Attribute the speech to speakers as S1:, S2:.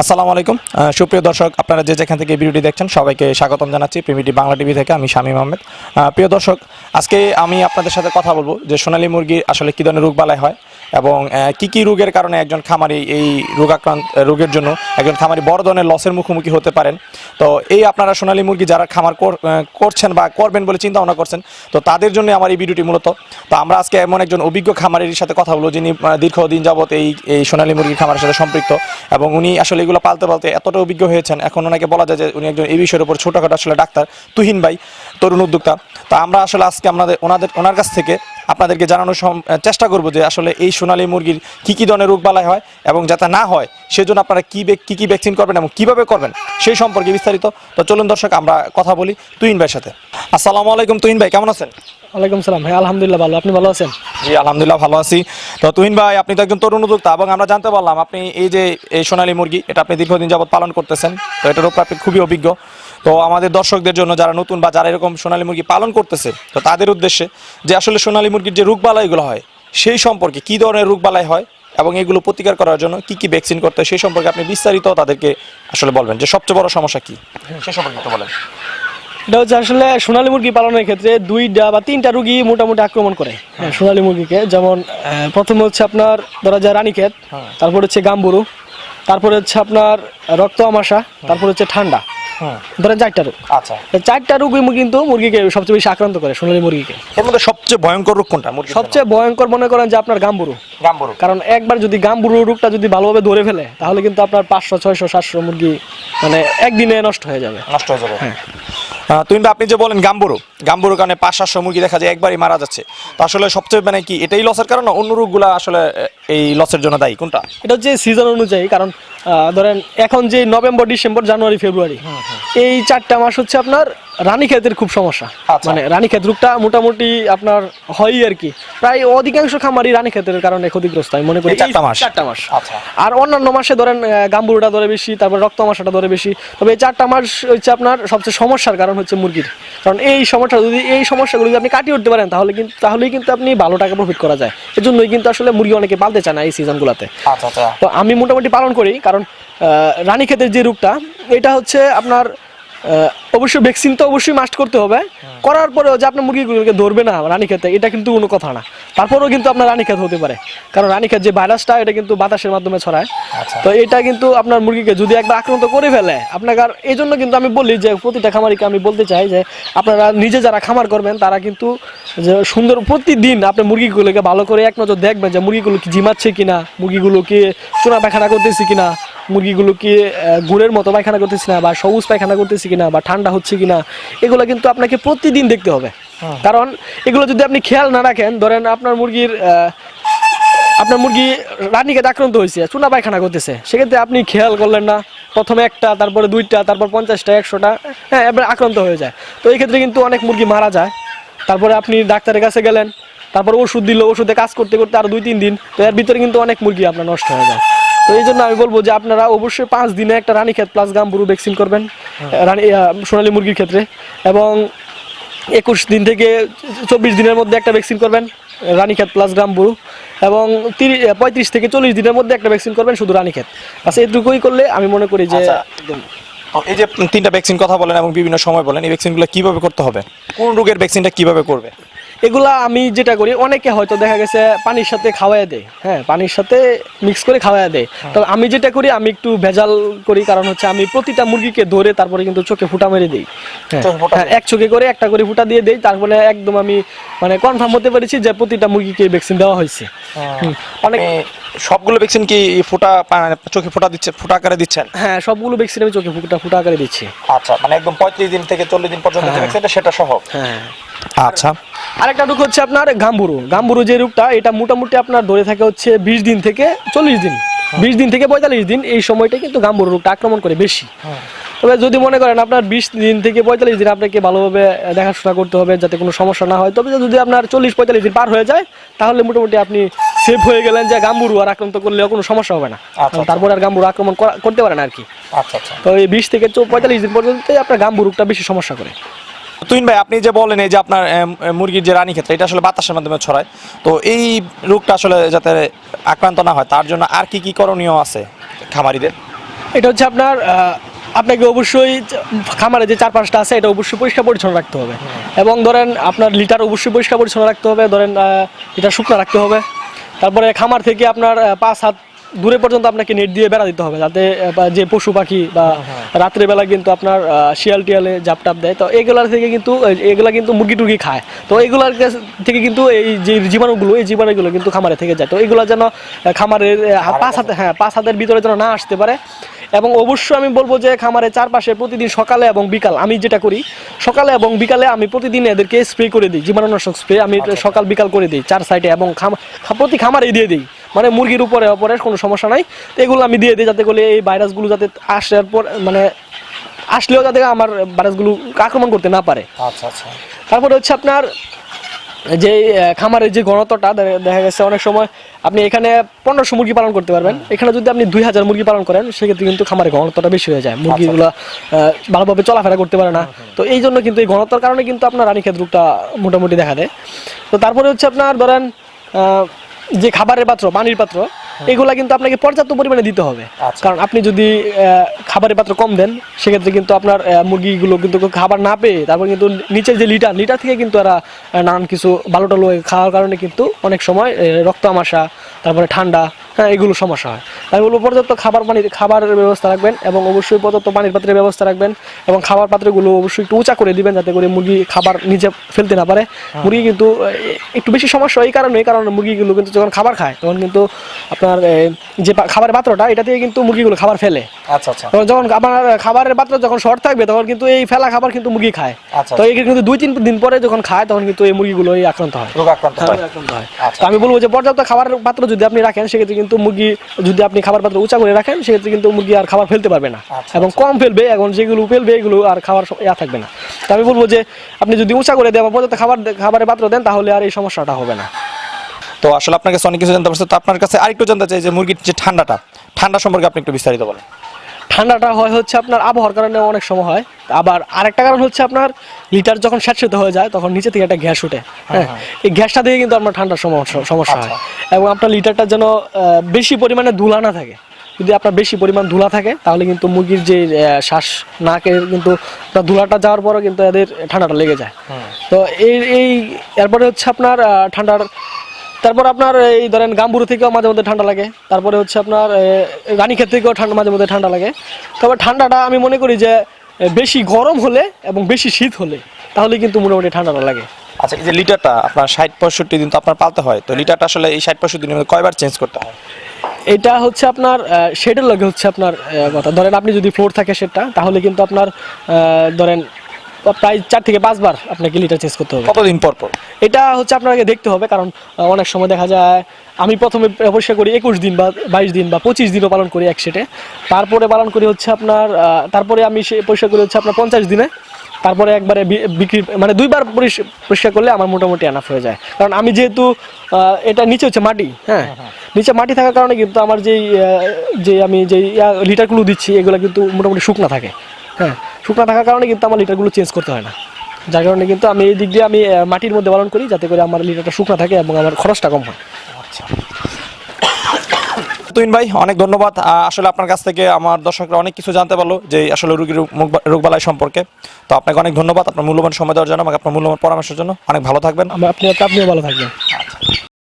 S1: আসসালামু আলাইকুম। সুপ্রিয় দর্শক, আপনারা যে যেখান থেকে ভিডিওটি দেখছেন, সবাইকে স্বাগতম জানাচ্ছি প্রিমিটি বাংলা টিভি থেকে, আমি শামীম আহমেদ। প্রিয় দর্শক, আজকে আমি আপনাদের সাথে কথা বলব যে সোনালী মুরগি আসলে কী ধরনের রোগ রোগবালাই হয় এবং কি কি রোগের কারণে একজন খামারি এই রোগাক্রান্ত রোগের জন্য একজন খামারি বড় ধরনের লসের মুখোমুখি হতে পারেন? তো এই আপনারা সোনালী মুরগি যারা খামার কর- করছেন বা করবেন বলে চিন্তা ভাবনা করছেন, তো তাদের জন্য আমার এই ভিডিওটি মূলত। তো আমরা আজকে এমন একজন অভিজ্ঞ খামারের সাথে কথা বলব যিনি দীর্ঘদিন যাবত এই এই সোনালী মুরগি খামারের সাথে সম্পৃক্ত এবং উনি আসলে এগুলো পালতে পালতে এতটা অভিজ্ঞ হয়েছেন। এখন ওনাকে বলা যায় যে উনি একজন এই বিষয়ের উপর ছোটখাটো আসলে ডাক্তার তুহিন ভাই, তরুণ উদ্যোক্তা। তো আমরা আসলে আজকে আমাদের ওনাদের, ওনার কাছ থেকে আপনাদেরকে জানানোর চেষ্টা করব যে আসলে এই সোনালী মুরগির কি কি ধরনের রোগবালাই হয় এবং যাতে না হয় সেজন্য আপনারা কি কি কি ভ্যাকসিন করবেন এবং কীভাবে করবেন সেই সম্পর্কে বিস্তারিত। তো চলুন দর্শক আমরা কথা বলি তুহিন ভাইয়ের সাথে। আসসালামু আলাইকুম তুহিন ভাই কেমন আছেন?
S2: ওয়ালাইকুম সালাম হ্যাঁ আলহামদুলিল্লাহ ভালো। আপনি ভালো আছেন?
S1: জি আলহামদুলিল্লাহ ভালো আছি। তো তুহিন ভাই আপনি তো একজন তরুণ উদ্যোক্তা এবং আমরা জানতে পারলাম আপনি এই যে এই সোনালী মুরগি এটা আপনি দীর্ঘদিন যাবত পালন করতেছেন তো এটার উপর আপনি খুবই অভিজ্ঞ। তো আমাদের দর্শকদের জন্য যারা নতুন বা যারা এরকম সোনালী মুরগি পালন করতেছে তো তাদের উদ্দেশ্যে যে আসলে সোনালী মুরগির যে রোগবালাইগুলো হয় সেই সম্পর্কে কি ধরনের রোগবালাই হয় এবং এগুলো প্রতিকার করার জন্য কি কি ভ্যাকসিন করতে হয় সেই সম্পর্কে আপনি বিস্তারিত তাদেরকে আসলে বলবেন যে সবচেয়ে বড় সমস্যা কি? সে সম্পর্কে একটু বলেন।
S2: এটা হচ্ছে আসলে সোনালী মুরগি পালনের ক্ষেত্রে দুইটা বা তিনটা রুগী মোটামুটি আক্রমণ করে হ্যাঁ, সোনালী মুরগিকে। যেমন প্রথমে হচ্ছে আপনার ধরা যায় রানীক্ষেত তারপর হচ্ছে গাম্বুরু তারপরে হচ্ছে আপনার রক্ত আমাশা তারপর হচ্ছে ঠান্ডা। ধরেন চারটা রোগ।
S1: আচ্ছা।
S2: চারটা রোগই কিন্তু মুরগিকে সবচেয়ে বেশি আক্রান্ত করে সোনালী মুরগিকে।
S1: এর মধ্যে সবচেয়ে ভয়ঙ্কর রোগ কোনটা?
S2: সবচেয়ে ভয়ঙ্কর মনে করেন যে আপনার গাম্বুরু।
S1: গাম্বুরু।
S2: কারণ একবার যদি গাম্বুরু রোগটা যদি ভালোভাবে ধরে ফেলে তাহলে কিন্তু আপনার পাঁচশো ছয়শো সাতশো মুরগি মানে একদিনে নষ্ট হয়ে যাবে।
S1: নষ্ট হয়ে যাবে। আহ, তুমি আপনি যে বলেন গাম্বুরু গাম্বুরু কারণে পাঁচ সাতশো মুরগি দেখা যায় একবারই মারা যাচ্ছে। তো আসলে সবচেয়ে মানে কি এটাই লসের কারণ না অন্য রোগগুলো আসলে এই লসের জন্য দায়ী? কোনটা?
S2: এটা হচ্ছে সিজন অনুযায়ী কারণ ধরেন এখন যে নভেম্বর ডিসেম্বর জানুয়ারি ফেব্রুয়ারি এই চারটা মাস হচ্ছে আপনার রানী রানীক্ষেতের খুব সমস্যা।
S1: আচ্ছা।
S2: মানে রানীক্ষেত রোগটা মোটামুটি আপনার হয় আর কি। প্রায় অধিকাংশ খামারই রানীক্ষেতের কারণে ক্ষতিগ্রস্ত আমি মনে করি।
S1: চারটা মাস?
S2: চারটা মাস।
S1: আচ্ছা।
S2: আর অন্যান্য মাসে ধরেন গাম্বুরুটা ধরে বেশি তারপর রক্ত মাসাটা ধরে বেশি। তবে এই চারটা মাস হচ্ছে আপনার সবচেয়ে সমস্যার কারণ হচ্ছে মুরগির। কারণ এই সমস্যা যদি এই সমস্যাগুলো যদি আপনি কাটিয়ে উঠতে পারেন তাহলে কিন্তু তাহলেই কিন্তু আপনি ভালো টাকা প্রফিট করা যায়। এজন্যই কিন্তু আসলে মুরগি অনেকে পালতে চায় না এই সিজনগুলোতে
S1: আচ্ছা আচ্ছা।
S2: তো আমি মোটামুটি পালন করি কারণ রানী ক্ষেতের যে রোগটা এটা হচ্ছে আপনার অবশ্যই ভ্যাকসিন তো অবশ্যই মাস্ট করতে হবে। করার পরেও যে আপনার মুরগিগুলোকে ধরবে না রানীক্ষেতে এটা কিন্তু কোনো কথা না। তারপরেও কিন্তু আপনার রানীক্ষেত হতে পারে। কারণ রানীক্ষেত যে ভাইরাসটা এটা কিন্তু বাতাসের মাধ্যমে ছড়ায়।
S1: আচ্ছা।
S2: তো এটা কিন্তু আপনার মুরগিকে যদি একবার আক্রান্ত করে ফেলে আপনাকে আর এই জন্য কিন্তু আমি বলি যে প্রতিটা খামারিকে আমি বলতে চাই যে আপনারা নিজে যারা খামার করবেন তারা কিন্তু যে সুন্দর প্রতিদিন আপনি মুরগিগুলোকে ভালো করে এক নজর দেখবেন যে মুরগিগুলো কি জিমাচ্ছে কিনা মুরগিগুলো কি চুনা পায়খানা করতেছে কিনা। মুরগিগুলো কি গুড়ের মতো পায়খানা করতেছে না বা সবুজ পায়খানা করতেছে কিনা বা ঠান্ডা হচ্ছে কিনা এগুলো কিন্তু আপনাকে প্রতিদিন দেখতে হবে। কারণ এগুলো যদি আপনি খেয়াল না রাখেন ধরেন আপনার মুরগির আপনার মুরগি রানীকে আক্রান্ত হয়েছে চুনা পায়খানা করতেছে সেক্ষেত্রে আপনি খেয়াল করলেন না প্রথমে একটা তারপরে দুইটা তারপর পঞ্চাশটা একশোটা হ্যাঁ এবার আক্রান্ত হয়ে যায়। তো এই ক্ষেত্রে কিন্তু অনেক মুরগি মারা যায়। তারপরে আপনি ডাক্তারের কাছে গেলেন তারপর ওষুধ দিল ওষুধে কাজ করতে করতে আরও দুই তিন দিন তো এর ভিতরে কিন্তু অনেক মুরগি আপনার নষ্ট হয়ে যায়। তো এই জন্য আমি বলব যে আপনারা অবশ্যই পাঁচ দিনে একটা রানীক্ষেত প্লাস গাম্বুরু ভ্যাকসিন করবেন রানী আহ, সোনালী মুরগির ক্ষেত্রে। এবং একুশ দিন থেকে চব্বিশ দিনের মধ্যে একটা ভ্যাকসিন করবেন রানীক্ষেত প্লাস গ্রামবুরু এবং তিরিশ পঁয়ত্রিশ থেকে চল্লিশ দিনের মধ্যে একটা ভ্যাকসিন করবেন শুধু রানীক্ষেত। আচ্ছা এটুকুই করলে আমি মনে করি যে
S1: আচ্ছা।
S2: একদম।
S1: এই যে তিনটা ভ্যাকসিন কথা বলেন এবং বিভিন্ন সময় বলেন এই ভ্যাকসিনগুলো কীভাবে করতে হবে? কোন রোগের ভ্যাকসিনটা কীভাবে করবে?
S2: এগুলা আমি যেটা করি অনেকে হয়তো দেখা গেছে পানির সাথে খাওয়াই দেয় হ্যাঁ পানির সাথে মিক্স করে খাওয়াই দেয়। তবে আমি যেটা করি আমি একটু ভেজাল করি কারণ হচ্ছে আমি প্রতিটা মুরগিকে ধরে তারপরে কিন্তু চোখে ফুটা মেরে দিই হ্যাঁ। হ্যাঁ, এক চোখে করে একটা করে ফুটা দিয়ে দেই তারপরে একদম আমি মানে কনফার্ম হতে পেরেছি যে প্রতিটা মুরগিকে ভ্যাকসিন দেওয়া হয়েছে। অনেক
S1: সবগুলো ভ্যাকসিন কি ফোটা মানে চোখে ফোটা দিচ্ছে ফোটা আকারে দিচ্ছেন?
S2: হ্যাঁ সবগুলো ভ্যাকসিন আমি চোখে ফুটা ফুটা আকারে দিচ্ছি।
S1: আচ্ছা মানে একদম পঁয়ত্রিশ দিন থেকে চল্লিশ দিন পর্যন্ত
S2: হ্যাঁ।
S1: ভ্যাকসিনটা সেটা সহ।
S2: হ্যাঁ।
S1: আচ্ছা।
S2: আরেকটা রোগ হচ্ছে আপনার গাম্বুরু। গাম্বুরু যে রোগটা এটা মোটামুটি আপনার ধরে থাকে হচ্ছে বিশ দিন থেকে চল্লিশ দিন। বিশ দিন থেকে পঁয়তাল্লিশ দিন এই সময়টা কিন্তু গাম্বুরু রোগটা আক্রমণ করে বেশি। তবে যদি মনে করেন আপনার বিশ দিন থেকে পঁয়তাল্লিশ দিন আপনাকে ভালোভাবে দেখাশোনা করতে হবে যাতে কোনো সমস্যা না হয় তবে যদি আপনার চল্লিশ পঁয়তাল্লিশ দিন পার হয়ে যায় তাহলে মোটামুটি আপনি সেফ হয়ে গেলেন যে গাম্বুরু আর আক্রান্ত করলেও কোনো সমস্যা হবে না।
S1: আচ্ছা।
S2: তারপরে আর গাম্বুরু আক্রমণ করতে পারে না আর কি।
S1: আচ্ছা আচ্ছা।
S2: তো এই বিশ থেকে পঁয়তাল্লিশ দিন পর্যন্তই আপনার গাম্বুরু রোগটা বেশি সমস্যা করে।
S1: তুইন ভাই, আপনি যে বলেন এই যে আপনার মুরগির যে রানী ক্ষেত্রে, এটা আসলে বাতাসের মাধ্যমে ছড়ায়। তো এই রোগটা আসলে যাতে আক্রান্ত না হয়, তার জন্য আর কি কি করণীয় আছে খামারিদের?
S2: এটা হচ্ছে আপনার আপনাকে অবশ্যই খামারে যে চার পাঁচটা আছে, এটা অবশ্যই পরিষ্কার পরিচ্ছন্ন রাখতে হবে। এবং ধরেন আপনার লিটার অবশ্যই পরিষ্কার পরিচ্ছন্ন রাখতে হবে, ধরেন এটা শুকনো রাখতে হবে। তারপরে খামার থেকে আপনার পাঁচ হাত দূরে পর্যন্ত আপনাকে নেট দিয়ে বেড়া দিতে হবে যাতে যে পশু পাখি বা রাত্রেবেলা কিন্তু আপনার শিয়াল টিয়ালে জাপ টাপ দেয়। তো এগুলার থেকে কিন্তু এগুলা কিন্তু মুরগি টুরগি খায়। তো এগুলার থেকে কিন্তু এই যে জীবাণুগুলো এই জীবাণুগুলো কিন্তু খামারে থেকে যায়। তো এগুলো যেন খামারের পাঁচ হাতে হ্যাঁ পাঁচ হাতের ভিতরে যেন না আসতে পারে। এবং অবশ্যই আমি বলব যে খামারের চারপাশে প্রতিদিন সকালে এবং বিকাল আমি যেটা করি সকালে এবং বিকালে আমি প্রতিদিন এদেরকে স্প্রে করে দিই জীবাণুনাশক স্প্রে আমি সকাল বিকাল করে দিই চার সাইডে এবং খাম প্রতি খামারে দিয়ে দিই। মানে মুরগির উপরে অপরে কোনো সমস্যা নাই। তো এগুলো আমি দিয়ে দিই যাতে করে এই ভাইরাসগুলো যাতে আসার পর মানে আসলেও যাতে আমার ভাইরাসগুলো আক্রমণ করতে না পারে।
S1: আচ্ছা আচ্ছা।
S2: তারপরে হচ্ছে আপনার যে খামারের যে ঘনত্বটা দেখা গেছে অনেক সময় আপনি এখানে পনেরোশো মুরগি পালন করতে পারবেন। এখানে যদি আপনি দুই হাজার মুরগি পালন করেন সেক্ষেত্রে কিন্তু খামারের ঘনত্বটা বেশি হয়ে যায়। মুরগিগুলো আহ, ভালোভাবে চলাফেরা করতে পারে না। তো এই জন্য কিন্তু এই ঘনত্বর কারণে কিন্তু আপনার রানীক্ষেত রোগটা মোটামুটি দেখা দেয়। তো তারপরে হচ্ছে আপনার ধরেন আহ, যে খাবারের পাত্র পানির পাত্র এগুলা কিন্তু আপনাকে পর্যাপ্ত পরিমাণে দিতে হবে
S1: আচ্ছা।
S2: কারণ আপনি যদি খাবারের পাত্র কম দেন সেক্ষেত্রে কিন্তু আপনার মুরগিগুলো কিন্তু খাবার না পেয়ে তারপর কিন্তু নিচের যে লিটার লিটার থেকে কিন্তু এরা নানান কিছু বালোটালো খাওয়ার কারণে কিন্তু অনেক সময় রক্ত আমাশা তারপরে ঠান্ডা হ্যাঁ এগুলো সমস্যা হয়। তাই বলব পর্যাপ্ত খাবার পানি খাবারের ব্যবস্থা রাখবেন এবং অবশ্যই পর্যাপ্ত পানির পাত্রের ব্যবস্থা রাখবেন এবং খাবার পাত্রগুলো অবশ্যই একটু উঁচা করে দিবেন যাতে করে মুরগি খাবার নিজে ফেলতে না পারে। মুরগি কিন্তু একটু বেশি সমস্যা এই কারণে এই কারণে মুরগিগুলো কিন্তু যখন খাবার খায় তখন কিন্তু আপনার যে খাবারের পাত্রটা এটা থেকে কিন্তু মুরগিগুলো খাবার ফেলে।
S1: আচ্ছা আচ্ছা।
S2: যখন আপনার খাবারের পাত্র যখন শর্ট থাকবে তখন কিন্তু এই ফেলা খাবার কিন্তু মুরগি খায়।
S1: আচ্ছা।
S2: তো এই কিন্তু দুই তিন দিন পরে যখন খায় তখন কিন্তু এই মুরগিগুলো এই আক্রান্ত হয়।
S1: রোগ আক্রান্ত
S2: হ্যাঁ,
S1: হয়
S2: হয়।
S1: আচ্ছা।
S2: আমি বলব যে পর্যাপ্ত খাবারের পাত্র যদি আপনি রাখেন সেক্ষেত্রে কিন্তু মুরগি যদি আপনি খাবার পাত্র উঁচা করে রাখেন সেক্ষেত্রে কিন্তু মুরগি আর খাবার ফেলতে পারবে না।
S1: আচ্ছা,
S2: এবং কম ফেলবে এখন যেগুলো ফেলবে এগুলো আর খাবার ইয়া থাকবে না। তো আমি বলব যে আপনি যদি উঁচা করে দেন বা পর্যাপ্ত খাবার খাবারের পাত্র দেন তাহলে আর এই সমস্যাটা হবে না।
S1: তো আসলে আপনার কাছে অনেক কিছু জানতে পারছে। তো আপনার কাছে আরেকটু জানতে চাই যে মুরগির যে ঠান্ডাটা ঠান্ডা সম্পর্কে আপনি একটু বিস্তারিত বলেন।
S2: ঠান্ডাটা হয় হচ্ছে আপনার আবহাওয়ার কারণে অনেক সময় হয়। আবার আরেকটা কারণ হচ্ছে আপনার লিটার যখন স্যাঁতসেঁতে হয়ে যায় তখন নিচে থেকে একটা গ্যাস উঠে হ্যাঁ এই গ্যাসটা দিয়ে কিন্তু আপনার ঠান্ডার সমস্যা সমস্যা হয়। এবং আপনার লিটারটা যেন বেশি পরিমাণে ধুলা না থাকে। যদি আপনার বেশি পরিমাণ ধুলা থাকে তাহলে কিন্তু মুরগির যে শ্বাস নাকে কিন্তু ধুলাটা যাওয়ার পরও কিন্তু এদের ঠান্ডাটা লেগে যায়। তো এই এই এরপরে হচ্ছে আপনার ঠান্ডার তারপর আপনার এই ধরেন গাম্বুরু থেকেও মাঝে মধ্যে ঠান্ডা লাগে। তারপরে হচ্ছে আপনার রানীক্ষেত থেকেও ঠান্ডা মাঝে মধ্যে ঠান্ডা লাগে। তবে ঠান্ডাটা আমি মনে করি যে বেশি গরম হলে এবং বেশি শীত হলে তাহলে কিন্তু মোটামুটি ঠান্ডাটা লাগে।
S1: আচ্ছা এই যে লিটারটা আপনার ষাট পঁয়ষট্টি দিন তো আপনার পালতে হয় তো লিটারটা আসলে এই ষাট পঁয়ষট্টি দিনের মধ্যে কয়বার চেঞ্জ করতে হয়?
S2: এটা হচ্ছে আপনার শেডের লগে হচ্ছে আপনার কথা। ধরেন আপনি যদি ফ্লোর থাকে সেটা তাহলে কিন্তু আপনার ধরেন প্রায় চার থেকে পাঁচবার আপনাকে লিটার চেঞ্জ করতে হবে।
S1: কতদিন পর পর?
S2: এটা হচ্ছে আপনাকে দেখতে হবে কারণ অনেক সময় দেখা যায় আমি প্রথমে পরিষ্কার করি একুশ দিন বা বাইশ দিন বা পঁচিশ দিনও পালন করি এক সেটে। তারপরে পালন করি হচ্ছে আপনার তারপরে আমি সে পরিষ্কার করি হচ্ছে আপনার পঞ্চাশ দিনে। তারপরে একবারে বিক্রি মানে দুইবার পরিষ্কার করলে আমার মোটামুটি আনাফ হয়ে যায়। কারণ আমি যেহেতু আহ, এটা নিচে হচ্ছে মাটি হ্যাঁ? নিচে মাটি থাকার কারণে কিন্তু আমার যেই যে আমি যেই লিটারগুলো দিচ্ছি এগুলো কিন্তু মোটামুটি শুকনা থাকে হ্যাঁ? শুকনা থাকার কারণে কিন্তু আমার লিটারগুলো চেঞ্জ করতে হয় না। যার কারণে কিন্তু আমি এই দিক দিয়ে আমি মাটির মধ্যে পালন করি যাতে করে আমার লিটারটা শুকনা থাকে এবং আমার খরচটা কম হয়।
S1: তুইন ভাই অনেক ধন্যবাদ। আসলে আপনার কাছ থেকে আমার দর্শকরা অনেক কিছু জানতে পারল যে আসলে রোগীর রোগবালাই সম্পর্কে। তো আপনাকে অনেক ধন্যবাদ আপনার মূল্যবান সময় দেওয়ার জন্য আমাকে আপনার মূল্যবান পরামর্শের জন্য। অনেক ভালো থাকবেন।
S2: আপনি আপনিও ভালো থাকবেন।